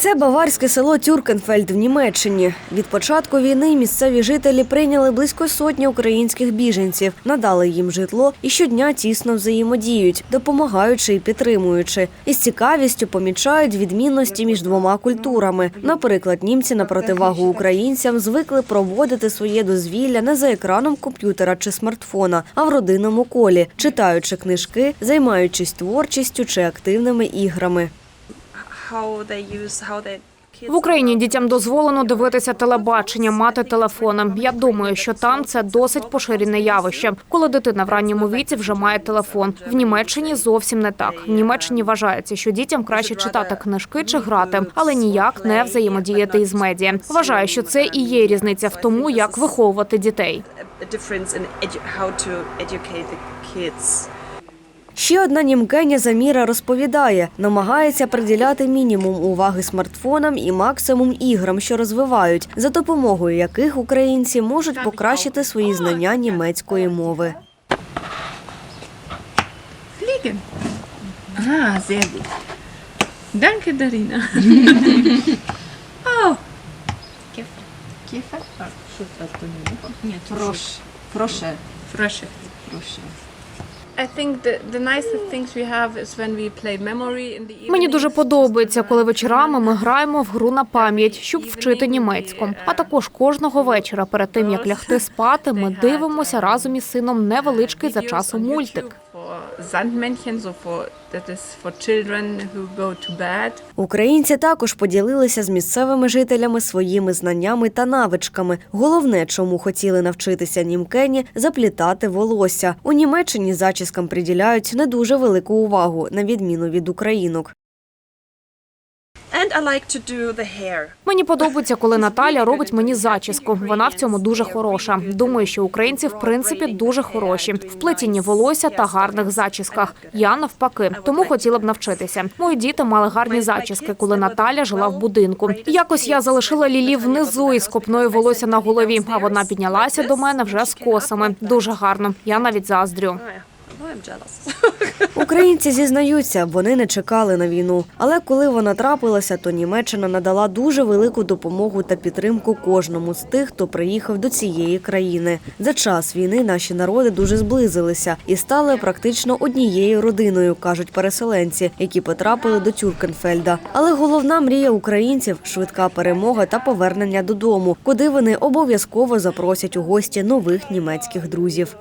Це баварське село Тюркенфельд в Німеччині. Від початку війни місцеві жителі прийняли близько сотні українських біженців, надали їм житло і щодня тісно взаємодіють, допомагаючи і підтримуючи. Із цікавістю помічають відмінності між двома культурами. Наприклад, німці на противагу українцям звикли проводити своє дозвілля не за екраном комп'ютера чи смартфона, а в родинному колі, читаючи книжки, займаючись творчістю чи активними іграми. В Україні дітям дозволено дивитися телебачення, мати телефони. Я думаю, що там це досить поширене явище, коли дитина в ранньому віці вже має телефон. В Німеччині зовсім не так. В Німеччині вважається, що дітям краще читати книжки чи грати, але ніяк не взаємодіяти із медіа. Вважаю, що це і є різниця в тому, як виховувати дітей. Ще одна німкеня Заміра розповідає, намагається приділяти мінімум уваги смартфонам і максимум іграм, що розвивають, за допомогою яких українці можуть покращити свої знання німецької мови. Danke, Darina. oh. Kiefer. Kiefer? Nie, Proszę, proszę, Frösche. proszę. I Мені дуже подобається, коли вечорами ми граємо в гру на пам'ять, щоб вчити німецьку. А також кожного вечора, перед тим як лягти спати, ми дивимося разом із сином невеличкий за часом мультик. Sandmännchen, for children who go to bed. Українці також поділилися з місцевими жителями своїми знаннями та навичками. Головне, чому хотіли навчитися німкені, заплітати волосся. У Німеччині зачіскам приділяють не дуже велику увагу, на відміну від українок. And I like to do the hair. Мені подобається, коли Наталя робить мені зачіску. Вона в цьому дуже хороша. Думаю, що українці в принципі дуже хороші в плетінні волосся та гарних зачісках. Я навпаки, тому хотіла б навчитися. Мої діти мали гарні зачіски, коли Наталя жила в будинку. Якось я залишила Лілі внизу із копною волосся на голові, а вона піднялася до мене вже з косами. Дуже гарно. Я навіть заздрю. I'm. Українці зізнаються, вони не чекали на війну. Але коли вона трапилася, то Німеччина надала дуже велику допомогу та підтримку кожному з тих, хто приїхав до цієї країни. За час війни наші народи дуже зблизилися і стали практично однією родиною, кажуть переселенці, які потрапили до Тюркенфельда. Але головна мрія українців швидка перемога та повернення додому, куди вони обов'язково запросять у гості нових німецьких друзів.